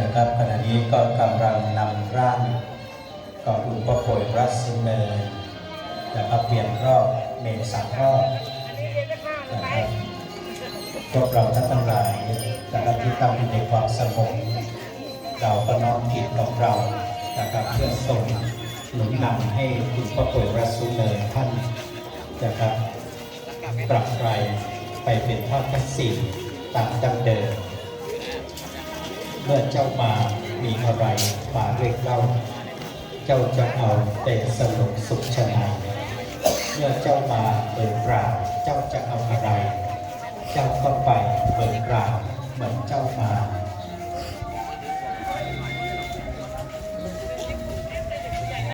นะครับขณะนี้ก็กำลังนำร่างของหลวงพ่อโพยรัศเมรนะครับเปลี่ยนรอบเมนสามรอบนะครับพวกเราท่านทั้งหลายนะครับที่ตั้งอยู่ในความสงบเราก็น้อมจิตของเรานะครับเพื่อส่งหนุนนำให้หลวงพ่อโพยรัศเมรท่านนะครับปรับไปไปเป็นทอดทั้งสี่ตามดังเดิม เมื่อเจ้ามามีอะไรมาเรียกเล่า เจ้าจะเอาแต่สนุกสุขชนายเมื่อเจ้ามาเบิกกล่าเจ้าจะเอาอะไร เจ้าก็ไปเบิกกล่าเหมือนเจ้ามา